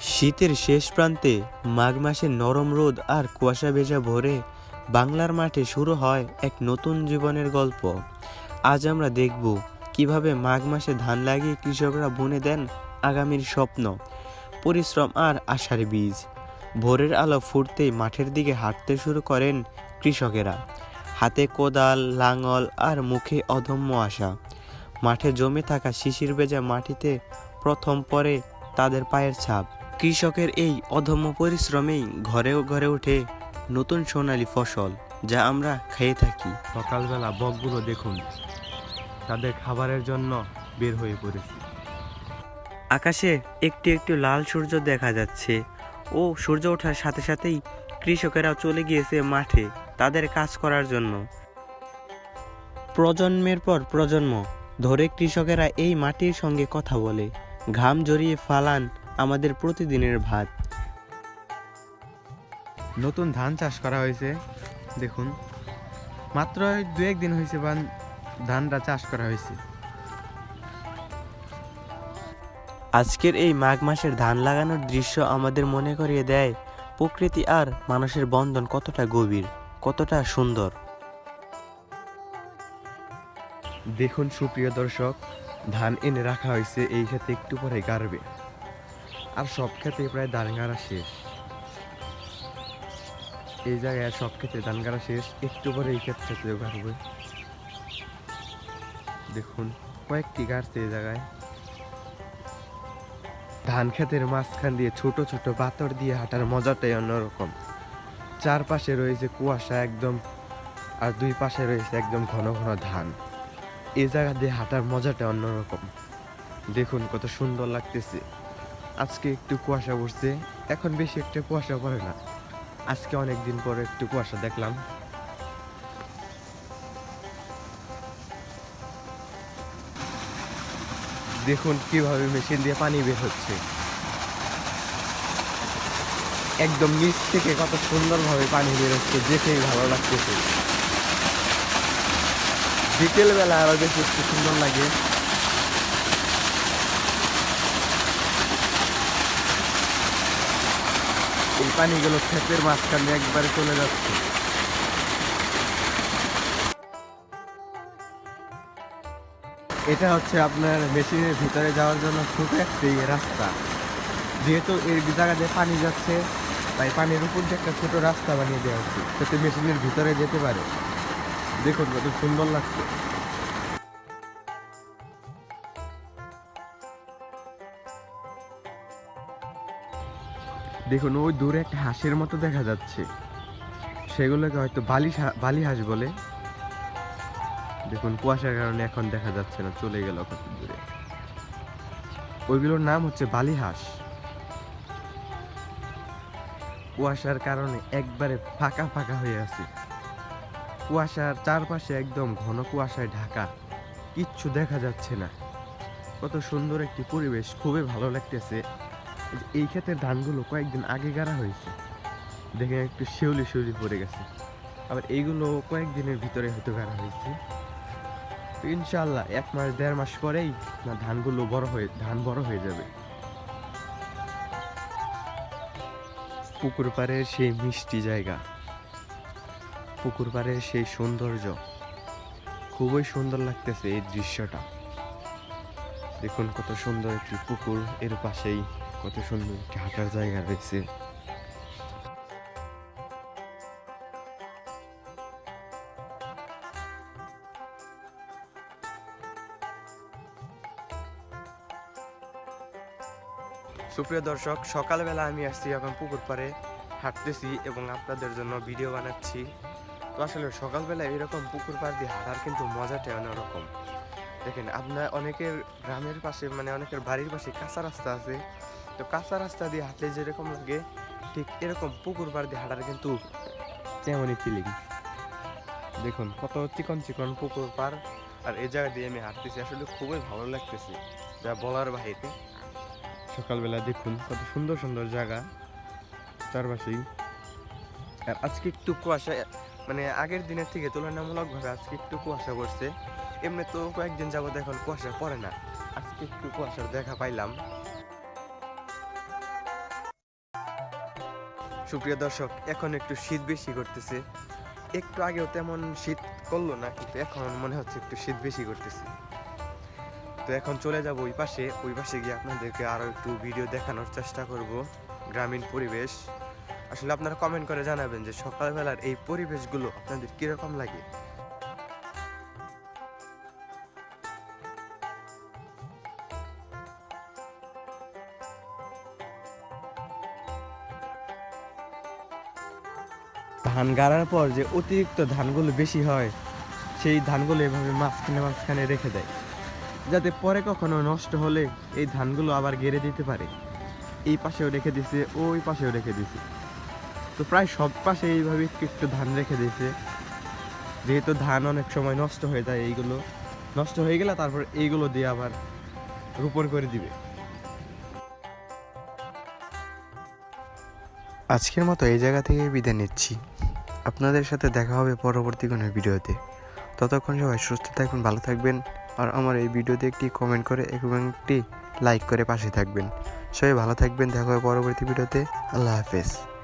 শীতের শেষ প্রান্তে মাঘ মাসে নরম রোদ আর কুয়াশা ভেজা ভোরে বাংলার মাঠে শুরু হয় এক নতুন জীবনের গল্প। আজ আমরা দেখব কীভাবে মাঘ মাসে ধান লাগিয়ে কৃষকরা বুনে দেন আগামীর স্বপ্ন, পরিশ্রম আর আশার বীজ। ভোরের আলো ফুটতেই মাঠের দিকে হাঁটতে শুরু করেন কৃষকেরা। হাতে কোদাল, লাঙল আর মুখে অদম্য আশা। মাঠে জমে থাকা শিশির ভেজা মাটিতে প্রথম পরে তাদের পায়ের ছাপ। কৃষকের এই অদম্য পরিশ্রমেই ঘরেও ঘরে ওঠে নতুন সোনালী ফসল যা আমরা খেয়ে থাকি। সকালবেলা বকগুলো দেখুন তাদের খাবারের জন্য বের হয়ে পড়েছে। আকাশে একটু একটু লাল সূর্য দেখা যাচ্ছে ও সূর্য ওঠার সাথে সাথেই কৃষকেরা চলে গিয়েছে মাঠে তাদের কাজ করার জন্য। প্রজন্মের পর প্রজন্ম ধরে কৃষকেরা এই মাটির সঙ্গে কথা বলে ঘাম জড়িয়ে ফালান আমাদের প্রতিদিনের ভাত। নতুন ধান চাষ করা হয়েছে দেখুন। মাত্র দু একদিন হয়েছে বা ধানটা চাষ করা হয়েছে। আজকের এই মাঘ মাসের ধান লাগানোর দৃশ্য আমাদের মনে করিয়ে দেয় প্রকৃতি আর মানুষের বন্ধন কতটা গভীর কতটা সুন্দর। দেখুন সুপ্রিয় দর্শক ধান এনে রাখা হয়েছে এই ক্ষেত্রে একটু পরে গাড়বে। আর সব ক্ষেত্রে প্রায় ধান গাড়া শেষ। এই জায়গায় সব ক্ষেত্রে ধান গাড়া শেষ। একটু পরে এই ক্ষেত্রে গাড়বে দেখুন, কয়েকটি গাড়ছে এই জায়গায়। ধান ক্ষেতের মাঝখান দিয়ে ছোট ছোট পাথর দিয়ে হাঁটার মজাটাই অন্যরকম। চারপাশে রয়েছে কুয়াশা একদম, আর দুই পাশে রয়েছে একদম ঘন ঘন ধান। এই জায়গা দিয়ে হাঁটার মজাটা অন্যরকম। দেখুন কত সুন্দর লাগতেছে। আজকে একটু কুয়াশা পড়ছে, এখন বেশি একটা কুয়াশা পড়ে না। আজকে অনেক দিন পরে একটু কুয়াশা দেখলাম। দেখুন কীভাবে মেশিন দিয়ে পানি বের হচ্ছে। একদম নিচ থেকে কত সুন্দরভাবে পানি বের হচ্ছে, দেখেই ভালো লাগতেছে। বিকেল বেলা আরও বেশি একটু সুন্দর লাগে। পানিগুলো ক্ষেতের মাঝখানে একবারে চলে যাচ্ছে। এটা হচ্ছে আপনার মেশিনের ভিতরে যাওয়ার জন্য ছোট একটি রাস্তা। যেহেতু জায়গা দিয়ে পানি যাচ্ছে, তাই পানির উপর দিয়ে একটা ছোট রাস্তা বানিয়ে দেওয়া হচ্ছে, যাতে মেশিনের ভিতরে যেতে পারে। দেখুন কত সুন্দর লাগছে। দেখুন, ওই দূরে একটা হাঁসের মতো দেখা যাচ্ছে। সেগুলোকে হয়তো বালি বালি হাঁস বলে। দেখুন, কুয়াশার কারণে এখন দেখা যাচ্ছে না, চলে গেল কত দূরে। ওইগুলোর নাম হচ্ছে বালি হাঁস। কুয়াশার কারণে একবারে ফাঁকা ফাঁকা হয়ে আছে। কুয়াশার চারপাশে একদম ঘন কুয়াশায় ঢাকা। কিচ্ছু দেখা যাচ্ছে না। কত সুন্দর একটি পরিবেশ, খুবই ভালো লাগতেছে। এই ক্ষেতের ধানগুলো কয়েকদিন আগে গাড়া হয়েছে। দেখে একটু শিউলি শিউলি পড়ে গেছে। আবার এইগুলো কয়েকদিনের ভিতরে হয়তো গাড়া হয়েছে। তো ইনশাল্লাহ এক মাস, দেড় মাস পরেই না ধানগুলো বড় হয়ে ধান বড় হয়ে যাবে। পুকুর পাড়ের সেই মিষ্টি জায়গা। পুকুর পাড়ের সেই সৌন্দর্য। খুবই সুন্দর লাগতেছে এই দৃশ্যটা। দেখুন কত সুন্দর একটি পুকুর এর পাশেই। কত সুন্দর একটি হাঁটার জায়গা রয়েছে সুপ্রিয় দর্শক, সকালবেলা আমি আসছি এখন পুকুর পাড়ে, হাঁটতেছি এবং আপনাদের জন্য ভিডিও বানাচ্ছি। তো আসলে সকালবেলা এরকম পুকুর পাড় দিয়ে হাঁটার কিন্তু মজাটাই অন্যরকম। দেখেন, আপনার অনেকের গ্রামের পাশে মানে অনেকের বাড়ির পাশে কাঁচা রাস্তা আছে। তো কাঁচা রাস্তা দিয়ে হাঁটলে যেরকম লাগে, ঠিক এরকম পুকুর পাড় দিয়ে হাঁটার কিন্তু তেমনই ফিলিং দেখুন, কত চিকন চিকন পুকুর পাড় আর এই জায়গা দিয়ে আমি হাঁটতেছি। আসলে খুবই ভালো লাগতেছে, যা বলার বাহিরে। সকালবেলা দেখুন, কত সুন্দর সুন্দর জায়গা চারপাশেই। আর আজকে একটু কুয়াশা মানে আগের দিনের থেকে তুলনামূলকভাবে আজকে একটু কুয়াশা পড়ছে। এমনি তো কয়েকদিন যাবত এখন কুয়াশা পড়ে না। আজকে একটু কুয়াশার দেখা পাইলাম। সুপ্রিয় দর্শক, এখন একটু শীত বেশি করতেছে। একটু আগেও তেমন শীত করল না, কিন্তু এখন মনে হচ্ছে একটু শীত বেশি করতেছে। তো এখন চলে যাব ওই পাশে ওই পাশে গিয়ে আপনাদেরকে আরও একটু ভিডিও দেখানোর চেষ্টা করব গ্রামীণ পরিবেশ। আসলে আপনারা কমেন্ট করে জানাবেন যে সকালবেলার এই পরিবেশগুলো আপনাদের কীরকম লাগে? ধান গাড়ার পর যে অতিরিক্ত ধানগুলো বেশি হয়, সেই ধানগুলো এভাবে মাঝখানে মাঝখানে রেখে দেয়। যাতে পরে কখনো নষ্ট হলে এই ধানগুলো আবার গেড়ে দিতে পারে। এই পাশেও রেখে দিছে, ওই পাশেও রেখে দিছে। তো প্রায় সব পাশে এইভাবে একটু একটু ধান রেখে দিয়েছে যেহেতু ধান অনেক সময় নষ্ট হয়ে যায় এইগুলো, নষ্ট হয়ে গেলে তারপর এইগুলো দিয়ে আবার রোপণ করে দিবে। আজকের মতো এই জায়গা থেকে বিদায় নিচ্ছি। আপনাদের সাথে দেখা হবে পরবর্তী কোনো ভিডিওতে। ততক্ষণ সবাই সুস্থ থাকবেন, ভালো থাকবেন। আর আমার এই ভিডিওতে একটি কমেন্ট করে এবং একটি লাইক করে পাশে থাকবেন। সবাই ভালো থাকবেন, দেখা হবে পরবর্তী ভিডিওতে। আল্লাহ হাফেজ।